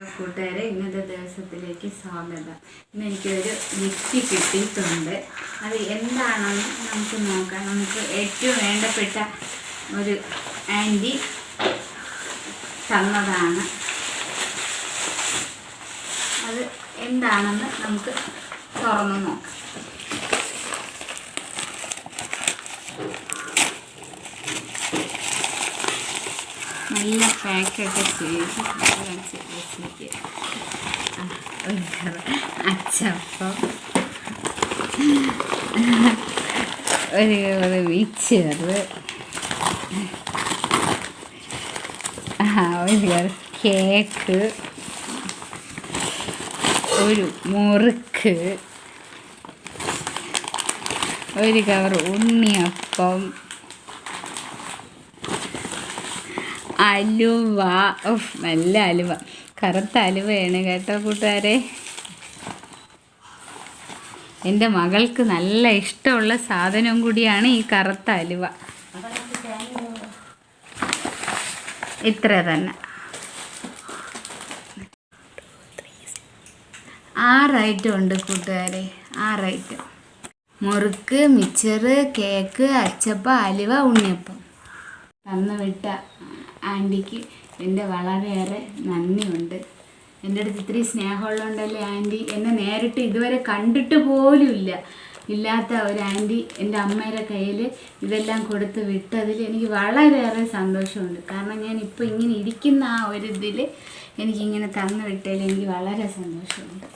കൂട്ടുകാരെ ഇന്നത്തെ ദിവസത്തിലേക്ക് സ്വാഗതം. ഇന്ന് എനിക്കൊരു ഗിഫ്റ്റ് കിട്ടിയിട്ടുണ്ട്. അത് എന്താണെന്ന് നമുക്ക് നോക്കാം. നമുക്ക് ഏറ്റവും വേണ്ടപ്പെട്ട ഒരു ആന്റി തന്നതാണ്. അത് എന്താണെന്ന് നമുക്ക് തുറന്നു നോക്കാം. നല്ല പാക്കൊക്കെ ചെയ്ത് കാണിച്ച് ഒരു കവ- അച്ചപ്പം ഒരു മിച്ചറ് ആ ഒരു കേക്ക് ഒരു മുറുക്ക്. ഒരു കവർ ഉണ്ണിയപ്പം. അലുവ. നല്ല അലുവ. കറുത്ത അലുവയാണ് കേട്ടോ കൂട്ടുകാരെ. എന്റെ മകൾക്ക് നല്ല ഇഷ്ടമുള്ള സാധനം കൂടിയാണ് ഈ കറുത്ത അലുവ. ഇത്ര തന്നെ. ആറായിട്ടും ഉണ്ട് കൂട്ടുകാരെ. ആറായിട്ടും മുറുക്ക് മിച്ചറ് കേക്ക് അച്ചപ്പ അലുവ ഉണ്ണിയപ്പം. തന്നു വിട്ട ആന്റിക്ക് എന്റെ വളരെയേറെ നന്ദിയുണ്ട്. എന്റെ അടുത്ത് ഇത്രയും സ്നേഹമുള്ളതുകൊണ്ടല്ലേ ആന്റി എന്നെ നേരിട്ട് ഇതുവരെ കണ്ടിട്ട് പോലും ഇല്ല ഇല്ലാത്ത ഒരു ആന്റി എന്റെ അമ്മയുടെ കയ്യിൽ ഇതെല്ലാം കൊടുത്ത് വിട്ടതിൽ എനിക്ക് വളരെയേറെ സന്തോഷമുണ്ട്. കാരണം ഞാൻ ഇപ്പോൾ ഇങ്ങനെ ഇരിക്കുന്ന ആ ഒരു ഇതിൽ എനിക്കിങ്ങനെ തന്നു വിട്ടതിൽ എനിക്ക് വളരെ സന്തോഷമുണ്ട്.